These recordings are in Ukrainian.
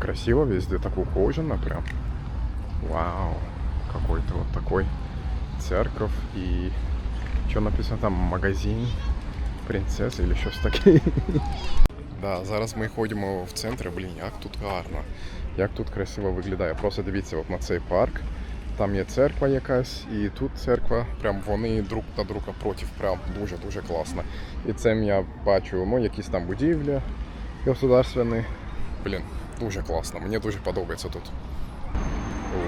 красиво везде, так ухоженно прям. Вау, какой-то вот такой церковь и что написано там, магазин принцеси или щось таке. Да, зараз ми ходимо в центр, блін, як тут гарно, як тут красиво виглядає. Просто дивіться от на цей парк. Там є церква якась, і тут церква, прям вони друг на друга проти, прям дуже-дуже класно. І цим я бачу, ну, якісь там будівлі государственні. Блін, дуже класно, мені дуже подобається тут.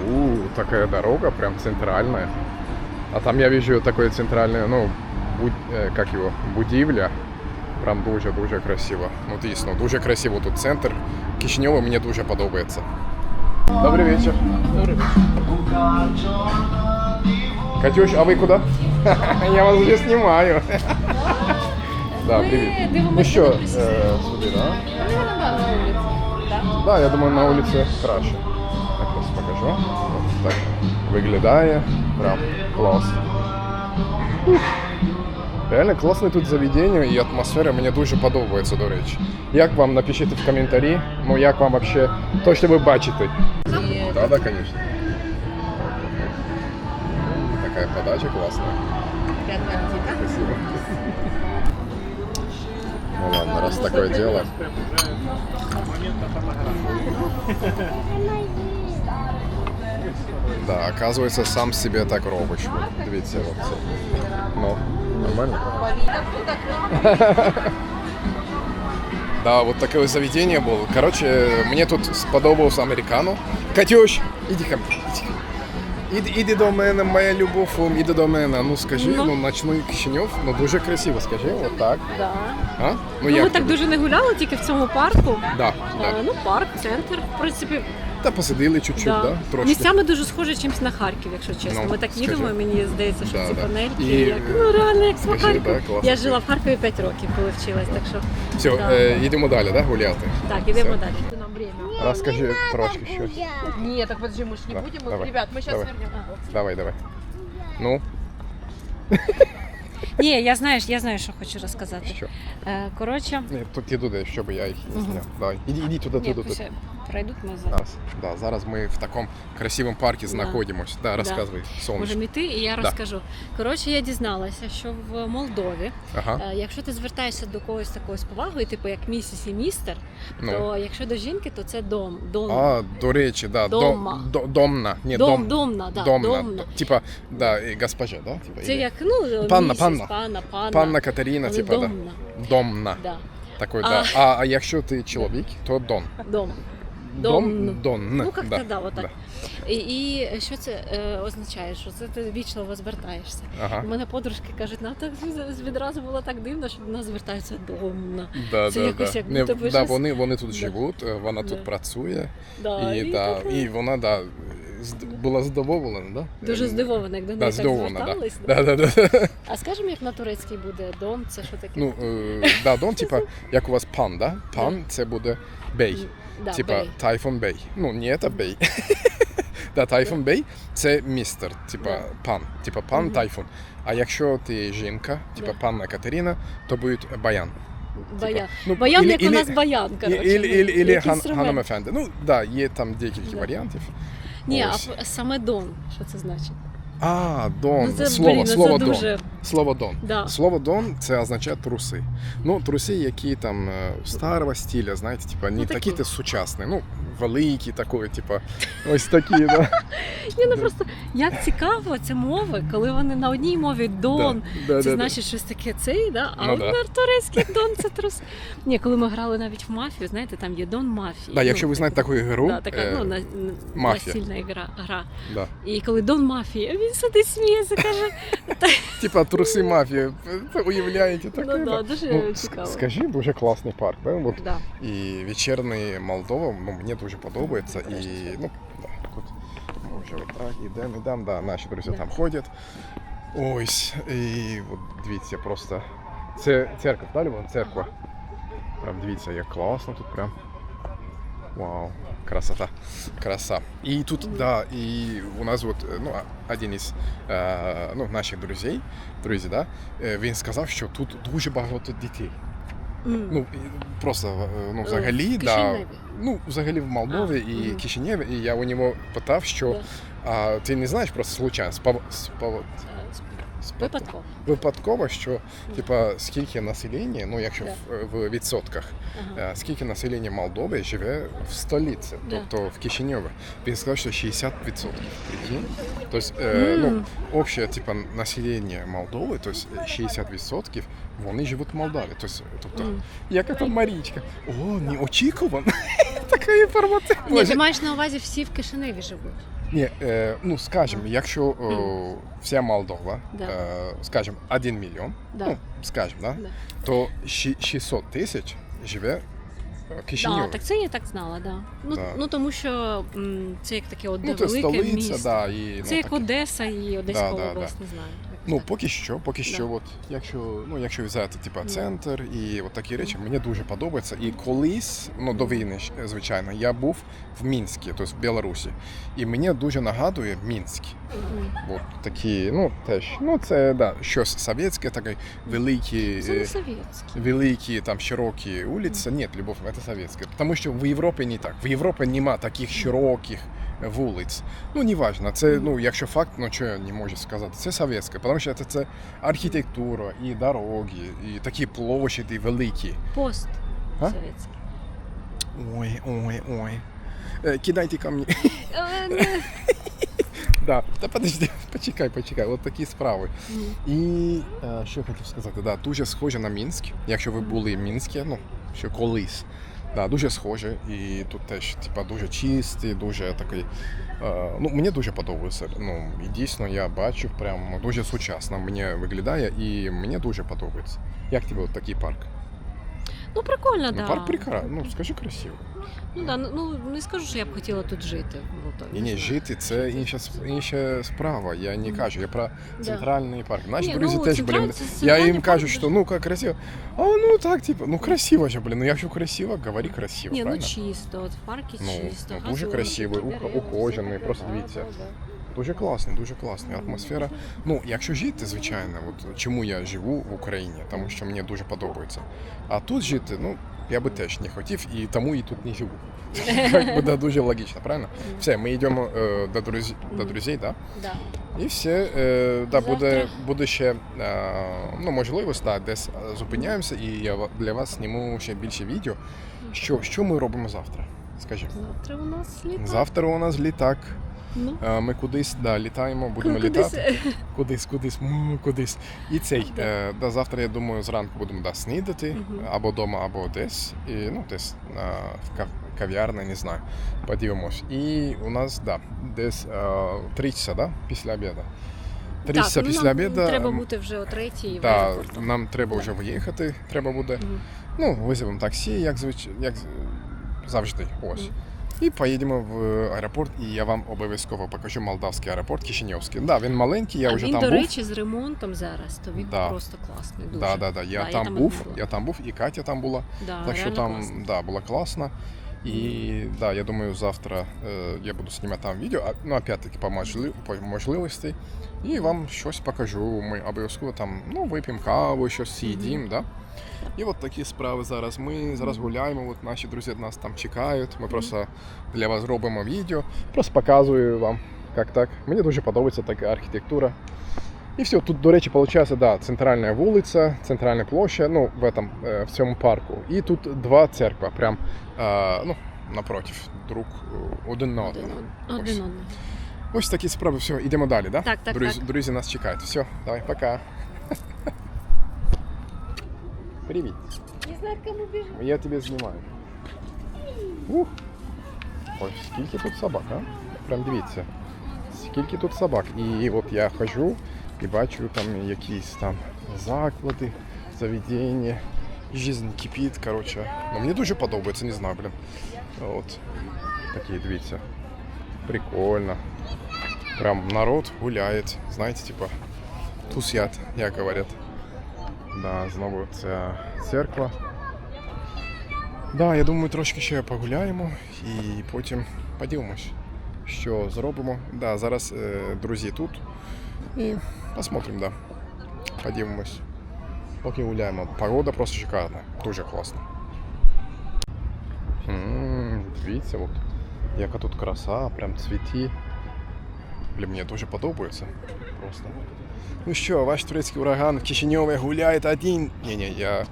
У, такая дорога, прям центральная. А там я вижу такое центральное, ну, буд, е, как его, будівля. Прям дуже-дуже красиво. Ну, дійсно, дуже красиво тут центр. Кишиньова мені дуже подобається. Добрий вечір. Добрий вечір. Катюш, а ви куди? Я вас вже знімаю. Да, привіт. Ну що, е, сюди, да? Да, я думаю, на вулиці краще. Так ось покажу. Ось так виглядає. Прям клас. Ух. Реально класне тут заведення і атмосфера мені дуже подобається, до речі. Як вам напишіть в коментарі, ну як вам вообще то, що ви бачите? Да, да, конечно. Такая подача классная. Спасибо. Ну ладно, раз такое дело. Да, оказывается, сам себе так робиш. От, Дивіться, от це. Ну, нормально? Да, вот такое заведение было. Короче, мне тут сподобався американо. Катюш, іди ко мне, іди ко мне. Іди, іди до мене, моя любов, іди до мене. Ну скажи, ну, Ну. ночний Кишиньов, ну дуже красиво, скажи, от так. Да. А? Ну, Ну, як ми так тобі? дуже не гуляли тільки в цьому парку. Да, Е, да. Ну, парк, центр, в принципі, Та посидили чуть-чуть, да. да. Трошки. місцями дуже схоже чимось на Харків, якщо чесно. Ну, ми так скажи. їдемо, і мені здається, що Да, ці да. панельки, І, як, ну реально як скажи, Харкову. да, класно. Я жила в Харкові 5 років, коли вчилась, так що Все, Да. е, йдемо далі, да, гуляти? так, ідемо Все. далі. Нам время. Розкажи трошки щось. Нет, так подожди, мы же не Да, будем. Мы- давай, Ребят, мы сейчас давай. вернем. Давай, давай. Ну, Ні, я знаю, я знаю, що хочу розказати. що? Е, Коротше, Ні, тут іду де, щоб я їх не Мгм. зняв. Давай. Іди, іди туди, ні, туди, туди. пусть пройдуть за. Зараз, да, зараз ми в такому красивому парку знаходимося. Да, розказуй, сонечко. Можемо йти, і я Да. розкажу. Коротше, я дізналася, що в Молдові, Ага. е, якщо ти звертаєшся до когось такою з повагою, типу як місіс і містер, Ну. то якщо до жінки, то це дом. дом. А, до речі, да, Дома. дом, домна. Ні, Дом, дом, домна, да, домна. домна. Типа, да, і госпожа, да? Типа, Це як ну Панна, місіс, панна. панна, панна. Панна Катерина, типа, да. домна. Домна. Да. Такой, А. да. А, а якщо ти чоловік, то дон. Дом. Дом, Дом. дон. Ну, як да. да, отак. І, і що це е, означає? Що це ти вічливо звертаєшся. Ага. У мене подружки кажуть, ну так відразу було так дивно, що до нас звертаються домна. Да, Це да, якось да. як Не, да, щось- вони, вони тут Да. живуть, е, вона Да. тут працює. Да, і, да, така і вона да, була задоволена, да? Дуже здивована, як до Да, так здивована, да. звертались. Да, да, да. А скажемо, як на турецький буде дон, це що таке? Ну, е, да, дон, типа, як у вас пан, да? Пан це буде бей. да, типа бей. Тайфун Бей. Ну, не це бей. Да, Тайфун Бей це містер, типа Да. пан, типа пан Мгм. Тайфун. А якщо ти жінка, типа Да. панна Катерина, то буде баян. Баян. Ну, Баян, ілі- як у нас баян, коротше. Ілі, ілі, ілі Ган, інструмент. Ганам Ефенди. Ну, да, є там декілька Да. варіантів. Ні, а Ось. саме дон, що це значить? А, дон. Ну, це, слово, блін, ну, слово це дон. дуже... Слово дон. Да. Слово дон це означає труси. Ну, труси, які там е, старого стиля, знаєте, типа, не Ну, такі такі. ти сучасні, ну, великі, такої, типа, ось такі, да. Ні, ну просто як цікаво це мови, коли вони на одній мові дон, Да, да, це да, значить щось таке цей, да? а Ну, от да. на турецький дон це трус. Ні, коли ми грали навіть в мафію, знаєте, там є дон мафії. Да, якщо ви знаєте таку ігру, да, така, е, ну, на, мафія. настільна гра, гра. да. І коли Дон мафія, він сидить сміється, каже, типа труси мафії, уявляєте таке? ну да, да? дуже Ну, цікаво. скажи, дуже класний парк, да? От, Да. і вечірний Молдова, ну, мені дуже подобається. І, ну, да, тут ми вже отак ідемо, ідемо, да, наші друзі Да. там ходять. Ось, і от дивіться, просто це церква, далі вон церква. Прям дивіться, як класно тут прям. Вау, красота, краса. І тут, да, і у нас от, ну, а- один із е, ну, наших друзей, друзі, да, е, він сказав, що тут дуже багато дітей. М. Ну, просто е, ну, взагалі, в да, ну, взагалі в Молдові А, і мгм. Кишиневі, і я у нього питав, що Да. а, ти не знаєш просто случайно, спов... спов... Випадково. випадково, що типа скільки населення, ну якщо в, в відсотках, е, скільки населення Молдови живе в столиці, тобто в Кишинєві. Він сказав, що 60%. Прикинь? Тобто, е, ну, М. общее типа населення Молдови, тобто 60% вони живуть в Молдаві. Тобто, тобто яка там Марічка? О, неочікувано. Така інформація. Ні, ти маєш на увазі всі в Кишиневі живуть. Ні, е, ну скажімо, якщо е, вся Молдова, Да. е, скажімо, 1 мільйон, Да. ну, скажімо, да, Да. то щі- 600 тисяч живе в Кишиньові. Да, так це я так знала, да. Ну, Да. ну тому що м, це як таке одне ну, це велике столиця, місто. да, і, Це ну, як таке. Одеса і Одеська Да, да, область, не знаю. Ну, поки що, поки що, Да. от, якщо, ну, якщо взяти типа, центр і от такі речі, мені дуже подобається. І колись, ну до війни, звичайно, я був в Мінську, тобто в Білорусі. І мені дуже нагадує Мінськ. От такі, ну теж, ну це да, щось совєтське, таке великі. Це не е, совєтське. великие там широкие улицы. Нет, Любовь, это советская. Потому что в Європі не так. В Європі нема таких широких вулиць. Ну, неважно, це, ну, якщо факт, ну що я не можу сказати, це совєтське, тому що це, це архітектура і дороги, і такі площади великі. Пост А? совєтський. Ой, ой, ой. Е, Кидайте ко мені. Е, Да. Та подожди, почекай, почекай, от такі справи. І е, що я хотів сказати, да, дуже схоже на Мінськ. Якщо ви були в Мінську, ну що колись. Да, дуже схоже. І тут теж типа, дуже чистий, дуже такий. Е, ну, мені дуже подобається. Ну, і дійсно я бачу, прям дуже сучасно мені виглядає, і мені дуже подобається. Як тобі от такий парк? Ну, прикольно, Ну, да. парк прекрасний, ну скажи красиво. Ну, да, ну, ну, не скажу, що я б хотіла тут жити. в Молдові, Ні, ні, жити це інша, інша справа. Я не кажу, я про Да. центральний парк. Наші Ні, друзі ну, теж, централь- блін, це Я центральний им парк кажу, дуже- что ну как красиво. А ну так, типа, ну красиво же, блин. Ну якщо красиво, говори красиво, Ні, ну правильно? чисто, от в парку Ну, чисто. ну, дуже газони красивий, ух- ухожений, просто таке, дивіться. да, да. Дуже класний, дуже класний. Атмосфера. Ну, якщо жити, звичайно, от чому я живу в Україні, тому що мені дуже подобається. А тут жити, ну, я би теж не хотів, і тому і тут не живу. Як би да, дуже логічно, правильно? Все, ми йдемо е, до друзів, до друзів, да? Да. І все, е, да, буде, буде ще е, ну, можливість, да, десь зупиняємося, і я для вас зніму ще більше відео. Що, що ми робимо завтра? Скажи. Завтра у нас літо. Завтра у нас літак. Ну, Е, Ми кудись да, літаємо, будемо кудись, літати. Кудись, кудись, му, кудись. І цей, Да. е, да, завтра, я думаю, зранку будемо да, снідати Мгм. або вдома, або десь. І, ну, десь е, в кав- кав'ярні, не знаю. Подивимось. І у нас, да, десь три часа, да, після обіду. Три часа ну, після нам обіду. Треба бути вже о третій Да, нам треба вже виїхати, треба буде. Мгм. Ну, визовемо таксі, як звич... як завжди. Ось. Мгм. І поїдемо в аеропорт, і я вам обов'язково покажу молдавський аеропорт Кишиньовський. Да, він маленький, я а вже він, там до був. речі, з ремонтом зараз, то він Да. просто класний. Дуже. Да, да, да. Я Да, там там був, я там був, і Катя там була. Да, так що там класно. да, було класно. І да, я думаю, завтра е, я буду знімати там відео, а, ну, опять-таки, по, можли, по можливості. І вам щось покажу. Ми обов'язково там ну, вип'ємо каву, щось з'їдім, да? І от такі справи зараз. Ми зараз гуляємо, от наші друзі нас там чекають. Ми просто для вас робимо відео. Просто показую вам, як так. Мені дуже подобається така архітектура. І все, тут, до речі, виходить, да, центральна вулиця, центральна площа, ну, в, этом, е, в цьому парку. І тут два церква, прям е, ну, напротив, друг е, один на Один, одного. од- один одного. Ось такі справи, все, йдемо далі, да? Так, так, друзі, так. друзі нас чекають. Все, давай, пока. Привіт. Не знаю, кому біжить. Я тебе знімаю. Ух. Ой, скільки тут собак, а? Прям дивіться. Скільки тут собак. І от я ходжу І бачу там якісь там заклади, заведення. Жизнь кипить, коротше. Ну, мені дуже подобається, не знаю, блін. От. Такі, дивіться. Прикольно. Прям народ гуляє. Знаєте, типа тусят, як говорять. Да, знову ця церква. Да, я думаю, трошки ще погуляємо і потім подивимось, що зробимо. Да, зараз е, друзі тут. І посмотрим, да. Подивимось. Поки гуляємо. Погода просто шикарна. Дуже класно. М, Дивіться, от, яка тут краса, прям цвіті. Блін, мені дуже подобається. Просто. Ну що, ваш турецький ураган в Кишиневе гуляє один. Ні-ні, я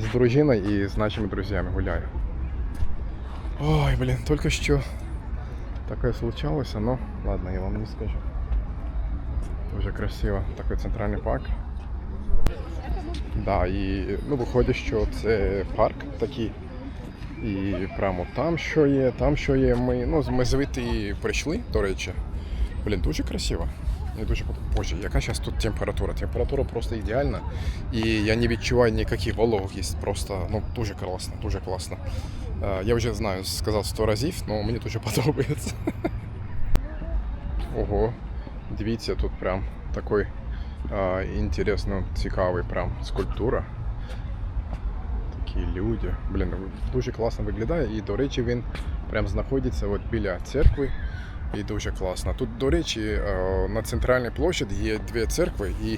з дружиною і з нашими друзями гуляю. Ой, блін, тільки що таке случалося, но ладно, я вам не скажу. Дуже красиво, такий центральний парк. Да, і ну, виходить, що це парк такий. І прямо там що є, там що є. Ми, ну, ми звідти прийшли, до речі. Блін, дуже красиво. Мені дуже. Боже, яка зараз тут температура? Температура просто ідеальна. І я не відчуваю ніяких вологість. Просто ну, дуже класно, дуже класно. Е, Я вже знаю, сказав 100 разів, але мені дуже подобається. Ого, дивіться, тут прям такий а, інтересно, цікавий прям скульптура. Такі люди. Блін, дуже класно виглядає. І, до речі, він прям знаходиться от біля церкви. І дуже класно. Тут, до речі, на центральній площаді є дві церкви і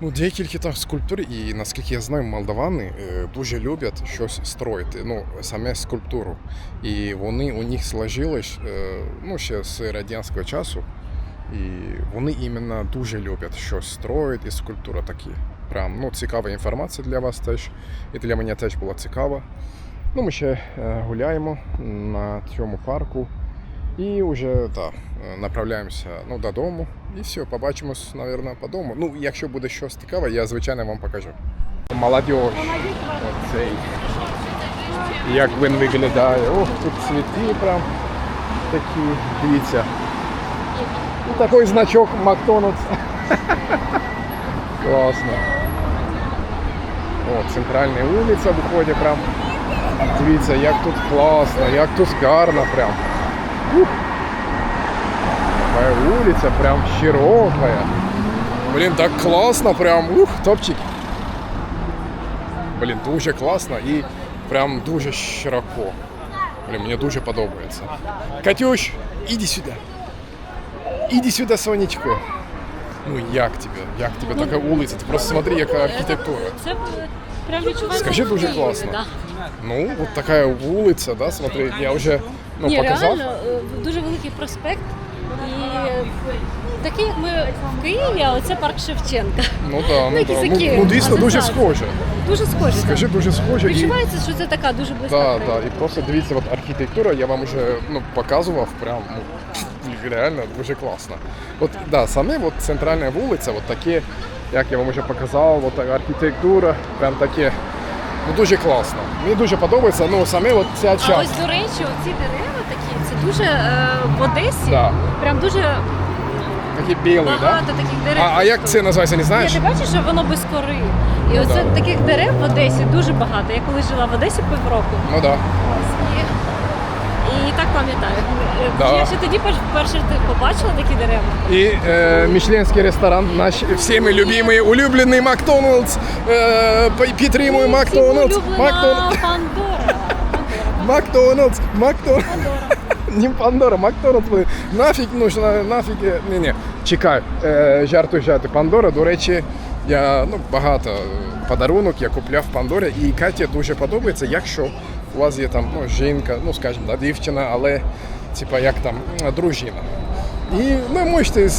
ну, декілька там скульптур, і наскільки я знаю, молдавани е, дуже люблять щось строїти, ну, саме скульптуру. І вони у них сложилось е, ну, ще з радянського часу. І вони іменно дуже люблять щось строїти, і скульптура такі. Прям ну, цікава інформація для вас теж. І для мене теж була цікава. Ну, ми ще е, гуляємо на цьому парку. І вже так, направляємося ну, додому. І все, побачимось, мабуть, по дому. Ну, якщо буде щось цікаве, я звичайно вам покажу. Молодіж. Оцей. Як він виглядає. Ох, тут цвіти прям такі. Дивіться. І такий значок Макдональдс. Класно. О, центральна вулиця виходить прям. Дивіться, як тут класно, як тут гарно прям. Ух. Такая улица прям широкая. Блин, так классно прям. Ух, топчик. Блін, дуже класно і прям дуже широко. Блін, мені дуже подобається. Катюш, іди сюди. Іди сюди, сонечко. Ну як тебе? Як тебе така вулиця? Ти просто смотри, яка архітектура. Це прям відчувається. Скажи, дуже Києві, класно. да. Ну, от така вулиця, да, смотри, я вже ну, Ні, показав. реально е, дуже великий проспект. І е, такий, як ми в Києві, а оце парк Шевченка. Ну да, ну, якісь да. такі ну, ну дійсно дуже схоже. Дуже схоже. Скажи, дуже схоже. І... Що це така дуже близька. Да, країна. да, і просто дивіться, от архітектура, я вам вже ну, показував, прям ну, реально дуже класно. От да, саме от центральна вулиця, от таке, як я вам вже показав, от архітектура, прям таке. Ну дуже класно. Мені дуже подобається, ну саме от ця А ось, до речі, оці дерева такі, це дуже е, в Одесі, Да. прям дуже Такі білі, да? багато таких дерев. А, а як це називається, не знаєш? ти бачиш, що воно без кори. І Ну, оце да. таких дерев в Одесі дуже багато. Я коли жила в Одесі півроку. Ну да. І, і так пам'ятаю. Да. Я ще тоді перш- перше побачила такі дерева. І е, мішленський ресторан, наш всіми любимий, улюблений Макдональдс. Е, підтримує Макдональдс. Макдональдс. Макдональдс. Пандора. Макдональдс, Макдональдс. Не Пандора, Макдональдс. блин. Нафіг нужна, нафіг. Ні, ні. Чекай, е, жартуй, жартуй. Пандора, до речі, я ну, багато подарунок я купляв в Пандорі, і Каті дуже подобається, якщо у вас є там ну, жінка, ну скажімо, да, дівчина, але типа як там дружина. І ви можете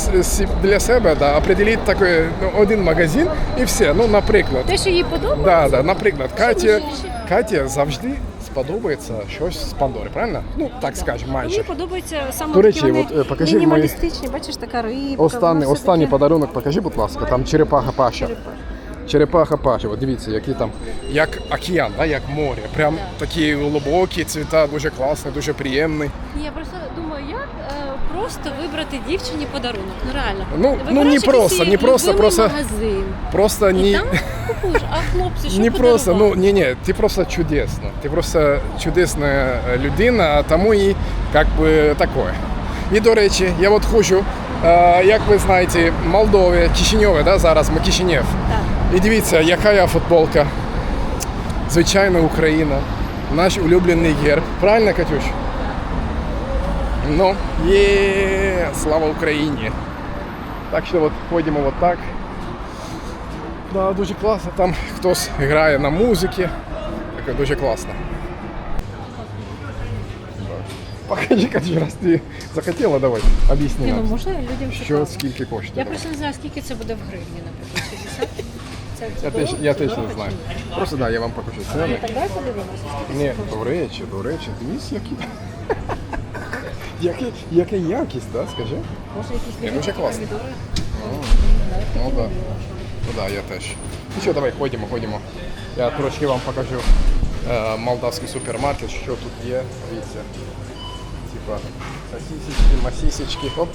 для себе да, определити такий, ну, один магазин і все. Ну, наприклад, Те, що їй подобається, Да, да, наприклад, Каті, інші? Каті завжди сподобається щось з Пандори, правильно? Ну, так скажемо, мені майже. подобається саме До речі, такі вони от, е, покажи мої- мінімалістичні, бачиш, така рибка. Останній, воно останній таке подарунок, покажи, будь ласка, там черепаха Паша. черепах. Черепаха Паша, от дивіться, які там, як океан, да, як море. Прям такі глибокі цвіта, дуже класні, дуже приємні. Ні, Я просто просто вибрати дівчині подарунок. Ну реально. Ну, ну, не просто, не просто, просто- магазин. Просто не, там купуєш, а хлопці, що не просто, ну ні, ні, ти просто чудесна. Ти просто чудесна е, людина, а тому і як би таке. І до речі, я от хочу, е, як ви знаєте, Молдові, Кишиньові, да, зараз ми Кишинєв. Так. І дивіться, яка я футболка. Звичайно, Україна. Наш улюблений герб. Правильно, Катюш? Ну, є, слава Україні. Так що от ходимо от так. Да, дуже класно. Там хтось грає на музиці. Таке дуже класно. Покажи, кажи, раз ти захотіла, давай, об'ясни Ні, ну можна людям Що скільки коштує? Я просто не знаю, скільки це буде в гривні, наприклад, 60? Це, це Я теж, я теж не знаю. Просто да, я вам покажу Ну, ціни. так Ні, до речі, до речі, дивись, які. Яка, яка якість, да, скажи? Може якісь дуже класно. Ну да. Ну да, я теж. Ну що, давай, ходімо, ходімо. Я трошки вам покажу е, молдавський супермаркет, що тут є. Дивіться. Типа сосисечки, масисечки, хоп.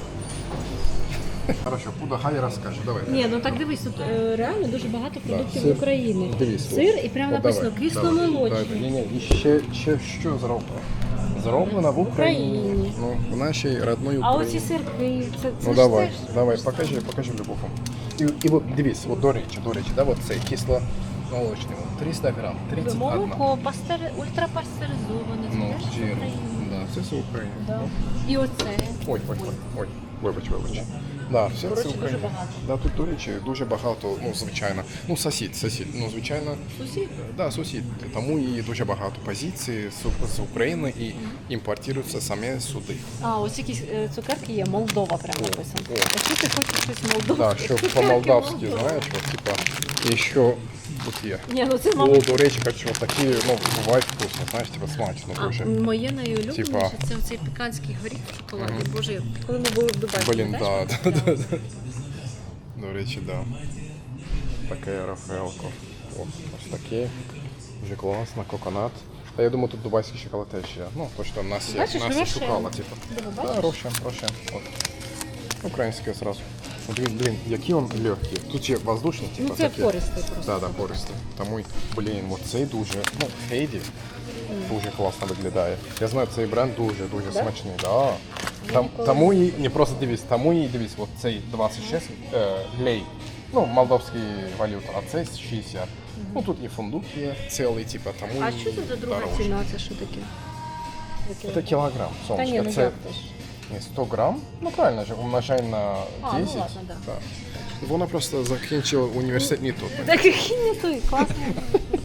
Хорошо, куди хай розкажу, давай. Ні, ну так дивись, тут е, реально дуже багато продуктів сир. України. Дивись. Сир і прямо написано кисломолочний. Ні, ні, і ще, ще що зроблено? Зроблено в Україні. Україні. Ну, в нашій родної А Україні. оці сирки, це, це Ну ж давай, теж- давай, покажи, покажи любову. І, і от дивись, от до речі, до речі, да, от цей кисло молочний, 300 грам, 31. Молоко, пастер... ультрапастеризоване, це Ну, теж з жир. України. Да, це в України. Да. І оце. Ой, ой, ой, ой, вибач, вибач. Да, все Коротше, це Україна. Да, тут, до речі, дуже багато, ну, звичайно. Ну, сусід, сусід. Ну, звичайно, Сусід. да, сусід. Тому і дуже багато позицій з, з України і імпортуються саме сюди. А, ось якісь е, цукерки є, Молдова прямо написано. о. Якщо ти хочеш щось молдовське. Да, що цукерки по-молдавськи, Молдова. знаєш, от, типа, і що тут є. Ні, ну це О, мабуть. до речі, хочу такі, ну, бувають вкусно, знаєш, типа смачно А, моє найулюбленіше Типа- це оцей пеканський горіх в шоколаді. Боже, коли ми були в Дубаї. Блін, да, да, да, да. До речі, да. Таке рафаелко. О, ось таке. Дуже класно, коконат. Та я думаю, тут дубайський шоколад теж є. Ну, то, що нас, є, Бачиш, нас Рошен. шукала, типу. Да? Рошен, Рошен. От. Український сразу. Блін, блін, які він легкий. Тут є воздушні, типу, Ну це такі. користий просто. Да, да, користий. Тому, блін, от цей дуже, ну, Хейді дуже класно виглядає. Я знаю, цей бренд дуже, дуже Да? смачний. Да. Там, ніколи тому і, не просто дивись, тому і дивись, от цей 26 е, лей, ну, молдовський валюта, а цей 60. Ну, тут і фундук є цілий, типу, тому А і що це за друга дорожче. ціна? Це що таке? Це кілограм, Та ні, сонечка. ну це як теж. Не 100 грам, ну правильно же, умножай на А, ну ладно, да. Да. Вона просто закінчила університет не тут. Так не той, класно.